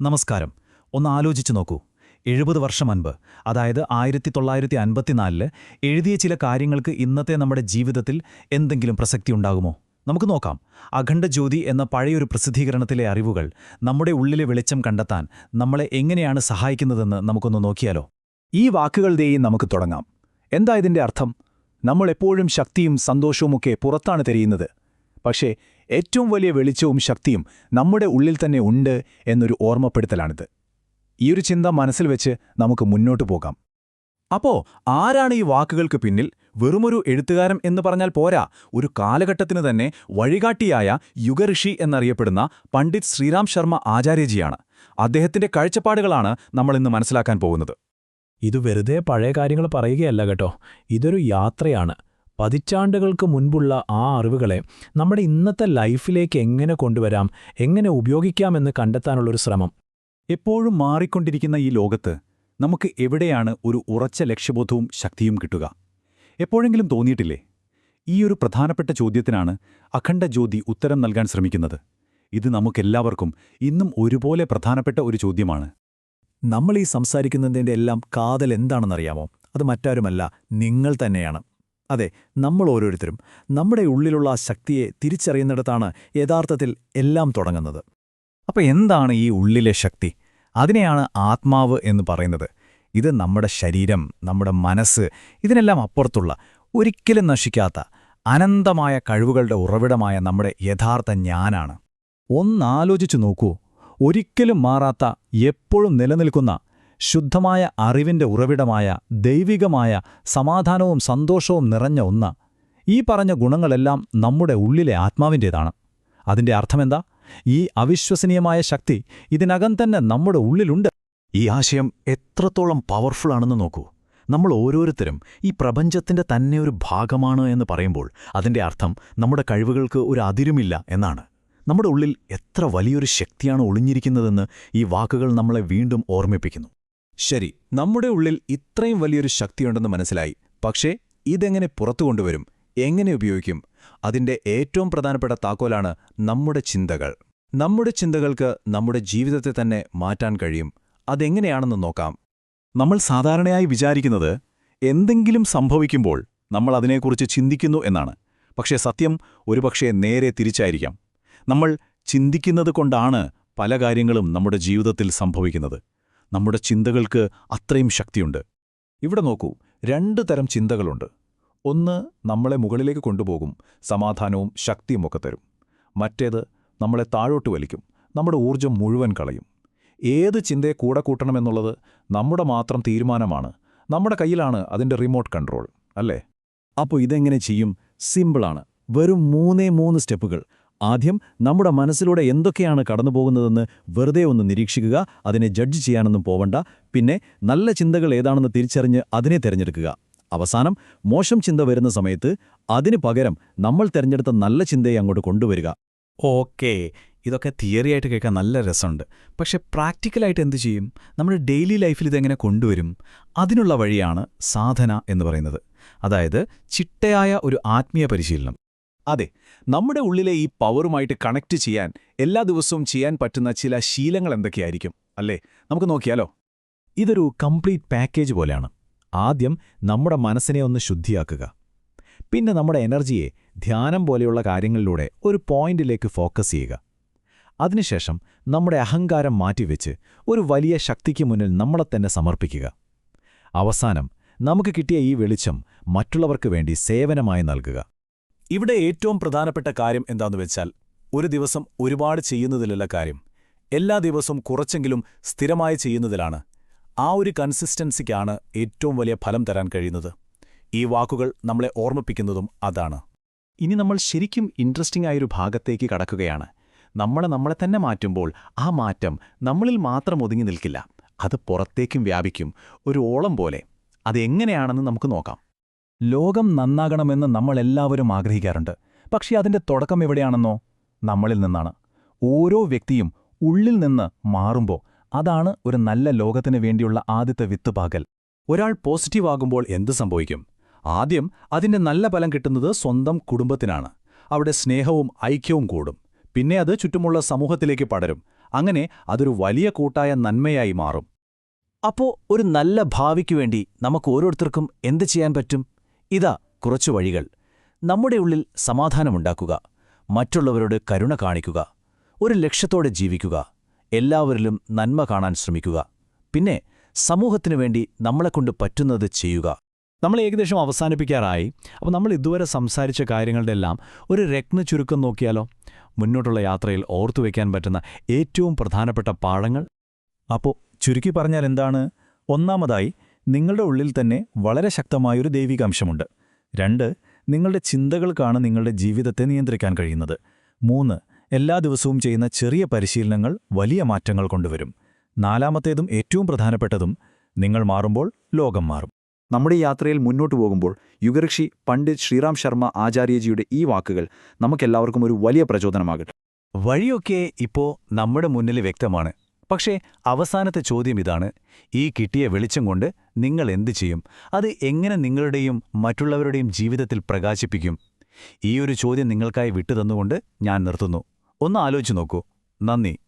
നമസ്കാരം. ഒന്ന് ആലോചിച്ചു നോക്കൂ. എഴുപത് വർഷം മുൻപ് അതായത് ആയിരത്തി തൊള്ളായിരത്തി അൻപത്തിനാലിൽ എഴുതിയ ചില കാര്യങ്ങൾക്ക് ഇന്നത്തെ നമ്മുടെ ജീവിതത്തിൽ എന്തെങ്കിലും പ്രസക്തി ഉണ്ടാകുമോ? നമുക്ക് നോക്കാം. അഖണ്ഡ ജ്യോതി എന്ന പഴയൊരു പ്രസിദ്ധീകരണത്തിലെ അറിവുകൾ നമ്മുടെ ഉള്ളിലെ വെളിച്ചം കണ്ടെത്താൻ നമ്മളെ എങ്ങനെയാണ് സഹായിക്കുന്നതെന്ന് നമുക്കൊന്ന് നോക്കിയാലോ? ഈ വാക്കുകളുടെയും നമുക്ക് തുടങ്ങാം. എന്താ ഇതിന്റെ അർത്ഥം? നമ്മളെപ്പോഴും ശക്തിയും സന്തോഷവുമൊക്കെ പുറത്താണ് തിരിയുന്നത്. പക്ഷേ ഏറ്റവും വലിയ വെളിച്ചവും ശക്തിയും നമ്മുടെ ഉള്ളിൽ തന്നെ ഉണ്ട് എന്നൊരു ഓർമ്മപ്പെടുത്തലാണിത്. ഈയൊരു ചിന്ത മനസ്സിൽ വെച്ച് നമുക്ക് മുന്നോട്ടു പോകാം. അപ്പോ ആരാണ് ഈ വാക്കുകൾക്ക് പിന്നിൽ? വെറുമൊരു എഴുത്തുകാരൻ എന്ന് പറഞ്ഞാൽ പോരാ. ഒരു കാലഘട്ടത്തിന് തന്നെ വഴികാട്ടിയായ യുഗഋഷി എന്നറിയപ്പെടുന്ന പണ്ഡിറ്റ് ശ്രീരാം ശർമ്മ ആചാര്യജിയാണ്. അദ്ദേഹത്തിന്റെ കാഴ്ചപ്പാടുകളാണ് നമ്മൾ ഇന്ന് മനസ്സിലാക്കാൻ പോകുന്നത്. ഇത് വെറുതെ പഴയ കാര്യങ്ങൾ പറയുകയല്ല കേട്ടോ. ഇതൊരു യാത്രയാണ്. പതിറ്റാണ്ടുകൾക്ക് മുൻപുള്ള ആ അറിവുകളെ നമ്മുടെ ഇന്നത്തെ ലൈഫിലേക്ക് എങ്ങനെ കൊണ്ടുവരാം എങ്ങനെ ഉപയോഗിക്കാമെന്ന് കണ്ടെത്താനുള്ളൊരു ശ്രമം. എപ്പോഴും മാറിക്കൊണ്ടിരിക്കുന്ന ഈ ലോകത്ത് നമുക്ക് എവിടെയാണ് ഒരു ഉറച്ച ലക്ഷ്യബോധവും ശക്തിയും കിട്ടുക? എപ്പോഴെങ്കിലും തോന്നിയിട്ടില്ലേ? ഈ ഒരു പ്രധാനപ്പെട്ട ചോദ്യത്തിനാണ് അഖണ്ഡ ജ്യോതി ഉത്തരം നൽകാൻ ശ്രമിക്കുന്നത്. ഇത് നമുക്കെല്ലാവർക്കും ഇന്നും ഒരുപോലെ പ്രധാനപ്പെട്ട ഒരു ചോദ്യമാണ്. നമ്മൾ ഈ സംസാരിക്കുന്നതിന്റെ എല്ലാം കാതൽ എന്താണെന്നറിയാമോ? അത് മറ്റാരുമല്ല നിങ്ങൾ തന്നെയാണ്. അതെ നമ്മൾ ഓരോരുത്തരും നമ്മുടെ ഉള്ളിലുള്ള ആ ശക്തിയെ തിരിച്ചറിയുന്നിടത്താണ് യഥാർത്ഥത്തിൽ എല്ലാം തുടങ്ങുന്നത്. അപ്പോൾ എന്താണ് ഈ ഉള്ളിലെ ശക്തി? അതിനെയാണ് ആത്മാവ് എന്ന് പറയുന്നത്. ഇത് നമ്മുടെ ശരീരം നമ്മുടെ മനസ്സ് ഇതിനെല്ലാം അപ്പുറത്തുള്ള ഒരിക്കലും നശിക്കാത്ത അനന്തമായ കഴിവുകളുടെ ഉറവിടമായ നമ്മുടെ യഥാർത്ഥ ഞാനാണ്. ഒന്നാലോചിച്ചു നോക്കൂ. ഒരിക്കലും മാറാത്ത എപ്പോഴും നിലനിൽക്കുന്ന ശുദ്ധമായ അറിവിന്റെ ഉറവിടമായ ദൈവികമായ സമാധാനവും സന്തോഷവും നിറഞ്ഞ ഒന്ന്. ഈ പറഞ്ഞ ഗുണങ്ങളെല്ലാം നമ്മുടെ ഉള്ളിലെ ആത്മാവിന്റേതാണ്. അതിന്റെ അർത്ഥമെന്താ? ഈ അവിശ്വസനീയമായ ശക്തി ഇതിനകം തന്നെ നമ്മുടെ ഉള്ളിലുണ്ട്. ഈ ആശയം എത്രത്തോളം പവർഫുൾ ആണെന്ന് നോക്കൂ. നമ്മൾ ഓരോരുത്തരും ഈ പ്രപഞ്ചത്തിന്റെ തന്നെ ഒരു ഭാഗമാണ് എന്ന് പറയുമ്പോൾ അതിന്റെ അർത്ഥം നമ്മുടെ കഴിവുകൾക്ക് ഒരു അതിരുമില്ല എന്നാണ്. നമ്മുടെ ഉള്ളിൽ എത്ര വലിയൊരു ശക്തിയാണ് ഒളിഞ്ഞിരിക്കുന്നതെന്ന് ഈ വാക്കുകൾ നമ്മളെ വീണ്ടും ഓർമ്മിപ്പിക്കുന്നു. ശരി നമ്മുടെ ഉള്ളിൽ ഇത്രയും വലിയൊരു ശക്തിയുണ്ടെന്ന് മനസ്സിലായി. പക്ഷേ ഇതെങ്ങനെ പുറത്തു കൊണ്ടുവരും? എങ്ങനെ ഉപയോഗിക്കും? അതിന്റെ ഏറ്റവും പ്രധാനപ്പെട്ട താക്കോലാണ് നമ്മുടെ ചിന്തകൾ. നമ്മുടെ ചിന്തകൾക്ക് നമ്മുടെ ജീവിതത്തെ തന്നെ മാറ്റാൻ കഴിയും. അതെങ്ങനെയാണെന്ന് നോക്കാം. നമ്മൾ സാധാരണയായി വിചാരിക്കുന്നത് എന്തെങ്കിലും സംഭവിക്കുമ്പോൾ നമ്മൾ അതിനെക്കുറിച്ച് ചിന്തിക്കുന്നു എന്നാണ്. പക്ഷേ സത്യം ഒരുപക്ഷേ നേരെ തിരിച്ചായിരിക്കാം. നമ്മൾ ചിന്തിക്കുന്നത് കൊണ്ടാണ് പല കാര്യങ്ങളും നമ്മുടെ ജീവിതത്തിൽ സംഭവിക്കുന്നത്. നമ്മുടെ ചിന്തകൾക്ക് അത്രയും ശക്തിയുണ്ട്. ഇവിടെ നോക്കൂ രണ്ട് തരം ചിന്തകളുണ്ട്. ഒന്ന് നമ്മളെ മുകളിലേക്ക് കൊണ്ടുപോകും സമാധാനവും ശക്തിയുമൊക്കെ തരും. മറ്റേത് നമ്മളെ താഴോട്ട് വലിക്കും നമ്മുടെ ഊർജം മുഴുവൻ കളയും. ഏത് ചിന്തയെ കൂടെ കൂട്ടണമെന്നുള്ളത് നമ്മുടെ മാത്രം തീരുമാനമാണ്. നമ്മുടെ കയ്യിലാണ് അതിന്റെ റിമോട്ട് കൺട്രോൾ അല്ലേ? അപ്പോൾ ഇതെങ്ങനെ ചെയ്യും? സിമ്പിളാണ് വെറും മൂന്നേ മൂന്ന് സ്റ്റെപ്പുകൾ. ആദ്യം നമ്മുടെ മനസ്സിലൂടെ എന്തൊക്കെയാണ് കടന്നുപോകുന്നതെന്ന് വെറുതെ ഒന്ന് നിരീക്ഷിക്കുക അതിനെ ജഡ്ജ് ചെയ്യാനൊന്നും പോവണ്ട. പിന്നെ നല്ല ചിന്തകൾ ഏതാണെന്ന് തിരിച്ചറിഞ്ഞ് അതിനെ തിരഞ്ഞെടുക്കുക. അവസാനം മോശം ചിന്ത വരുന്ന സമയത്ത് അതിനു പകരം നമ്മൾ തിരഞ്ഞെടുത്ത നല്ല ചിന്തയെ അങ്ങോട്ട് കൊണ്ടുവരിക. ഓക്കേ. ഇതൊക്കെ തിയറിയായിട്ട് കേൾക്കാൻ നല്ല രസമുണ്ട്. പക്ഷെ പ്രാക്ടിക്കലായിട്ട് എന്ത് ചെയ്യും? നമ്മുടെ ഡെയിലി ലൈഫിൽ ഇതെങ്ങനെ കൊണ്ടുവരും? അതിനുള്ള വഴിയാണ് സാധന എന്ന് പറയുന്നത്. അതായത് ചിട്ടയായ ഒരു ആത്മീയ പരിശീലനം. അതെ നമ്മുടെ ഉള്ളിലെ ഈ പവറുമായിട്ട് കണക്ട് ചെയ്യാൻ എല്ലാ ദിവസവും ചെയ്യാൻ പറ്റുന്ന ചില ശീലങ്ങൾ എന്തൊക്കെയായിരിക്കും? അല്ലേ? നമുക്ക് നോക്കിയാലോ. ഇതൊരു കംപ്ലീറ്റ് പാക്കേജ് പോലെയാണ്. ആദ്യം നമ്മുടെ മനസ്സിനെ ഒന്ന് ശുദ്ധിയാക്കുക. പിന്നെ നമ്മുടെ എനർജിയെ ധ്യാനം പോലെയുള്ള കാര്യങ്ങളിലൂടെ ഒരു പോയിന്റിലേക്ക് ഫോക്കസ് ചെയ്യുക. അതിനുശേഷം നമ്മുടെ അഹങ്കാരം മാറ്റിവെച്ച് ഒരു വലിയ ശക്തിക്ക് മുന്നിൽ നമ്മളെ തന്നെ സമർപ്പിക്കുക. അവസാനം നമുക്ക് കിട്ടിയ ഈ വെളിച്ചം മറ്റുള്ളവർക്ക് വേണ്ടി സേവനമായി നൽകുക. ഇവിടെ ഏറ്റവും പ്രധാനപ്പെട്ട കാര്യം എന്താണെന്ന് വെച്ചാൽ ഒരു ദിവസം ഒരുപാട് ചെയ്യുന്നതിലല്ല കാര്യം. എല്ലാ ദിവസവും കുറച്ചെങ്കിലും സ്ഥിരമായി ചെയ്യുന്നതിലാണ്. ആ ഒരു കൺസിസ്റ്റൻസിക്കാണ് ഏറ്റവും വലിയ ഫലം തരാൻ കഴിയുന്നത്. ഈ വാക്കുകൾ നമ്മളെ ഓർമ്മിപ്പിക്കുന്നതും അതാണ്. ഇനി നമ്മൾ ശരിക്കും ഇൻട്രസ്റ്റിംഗ് ആയൊരു ഭാഗത്തേക്ക് കടക്കുകയാണ്. നമ്മളെ നമ്മളെ തന്നെ മാറ്റുമ്പോൾ ആ മാറ്റം നമ്മളിൽ മാത്രം ഒതുങ്ങി നിൽക്കില്ല. അത് പുറത്തേക്കും വ്യാപിക്കും. ഒരു ഓളം പോലെ. അതെങ്ങനെയാണെന്ന് നമുക്ക് നോക്കാം. ലോകം നന്നാകണമെന്ന് നമ്മളെല്ലാവരും ആഗ്രഹിക്കാറുണ്ട്. പക്ഷേ അതിന്റെ തുടക്കം എവിടെയാണെന്നോ നമ്മളിൽ നിന്നാണ്. ഓരോ വ്യക്തിയും ഉള്ളിൽ നിന്ന് മാറുമ്പോൾ അതാണ് ഒരു നല്ല ലോകത്തിന് വേണ്ടിയുള്ള ആദ്യത്തെ വിത്തുപാകൽ ഒരാൾ പോസിറ്റീവ് ആകുമ്പോൾ എന്ത് സംഭവിക്കും? ആദ്യം അതിന്റെ നല്ല ഫലം കിട്ടുന്നത് സ്വന്തം കുടുംബത്തിനാണ്. അവിടെ സ്നേഹവും ഐക്യവും കൂടും. പിന്നെ അത് ചുറ്റുമുള്ള സമൂഹത്തിലേക്ക് പടരും. അങ്ങനെ അതൊരു വലിയ കൂട്ടായ നന്മയായി മാറും. അപ്പോ ഒരു നല്ല ഭാവിക്കു വേണ്ടി നമുക്ക് ഓരോരുത്തർക്കും എന്ത് ചെയ്യാൻ പറ്റും? ഇതാ കുറച്ചു വഴികൾ. നമ്മുടെ ഉള്ളിൽ സമാധാനമുണ്ടാക്കുക. മറ്റുള്ളവരോട് കരുണ കാണിക്കുക. ഒരു ലക്ഷ്യത്തോടെ ജീവിക്കുക. എല്ലാവരിലും നന്മ കാണാൻ ശ്രമിക്കുക. പിന്നെ സമൂഹത്തിനു വേണ്ടി നമ്മളെക്കൊണ്ട് പറ്റുന്നത് ചെയ്യുക. നമ്മൾ ഏകദേശം അവസാനിപ്പിക്കാറായി. അപ്പോൾ നമ്മൾ ഇതുവരെ സംസാരിച്ച കാര്യങ്ങളുടെ എല്ലാം ഒരു രത്ന ചുരുക്കം നോക്കിയാലോ? മുന്നോട്ടുള്ള യാത്രയിൽ ഓർത്തുവെക്കാൻ പറ്റുന്ന ഏറ്റവും പ്രധാനപ്പെട്ട പാഠങ്ങൾ. അപ്പോൾ ചുരുക്കി പറഞ്ഞാൽ എന്താണ്? ഒന്നാമതായി നിങ്ങളുടെ ഉള്ളിൽ തന്നെ വളരെ ശക്തമായൊരു ദൈവികാംശമുണ്ട്. രണ്ട് നിങ്ങളുടെ ചിന്തകൾക്കാണ് നിങ്ങളുടെ ജീവിതത്തെ നിയന്ത്രിക്കാൻ കഴിയുന്നത്. മൂന്ന് എല്ലാ ദിവസവും ചെയ്യുന്ന ചെറിയ പരിശീലനങ്ങൾ വലിയ മാറ്റങ്ങൾ കൊണ്ടുവരും. നാലാമത്തേതും ഏറ്റവും പ്രധാനപ്പെട്ടതും നിങ്ങൾ മാറുമ്പോൾ ലോകം മാറും. നമ്മുടെ യാത്രയിൽ മുന്നോട്ടു പോകുമ്പോൾ യുഗർഷി പണ്ഡിറ്റ് ശ്രീറാം ശർമ്മ ആചാര്യജിയുടെ ഈ വാക്കുകൾ നമുക്കെല്ലാവർക്കും ഒരു വലിയ പ്രചോദനമാകട്ടെ. വഴിയൊക്കെ ഇപ്പോ നമ്മുടെ മുന്നിൽ വ്യക്തമാണ്. പക്ഷേ അവസാനത്തെ ചോദ്യം ഇതാണ്. ഈ കിട്ടിയ വെളിച്ചം കൊണ്ട് നിങ്ങൾ എന്തു ചെയ്യും? അത് എങ്ങനെ നിങ്ങളുടെയും മറ്റുള്ളവരുടെയും ജീവിതത്തിൽ പ്രകാശിപ്പിക്കും? ഈ ഒരു ചോദ്യം നിങ്ങൾക്കായി വിട്ടുതന്നുകൊണ്ട് ഞാൻ നിർത്തുന്നു. ഒന്ന് ആലോചിച്ചു നോക്കൂ. നന്ദി.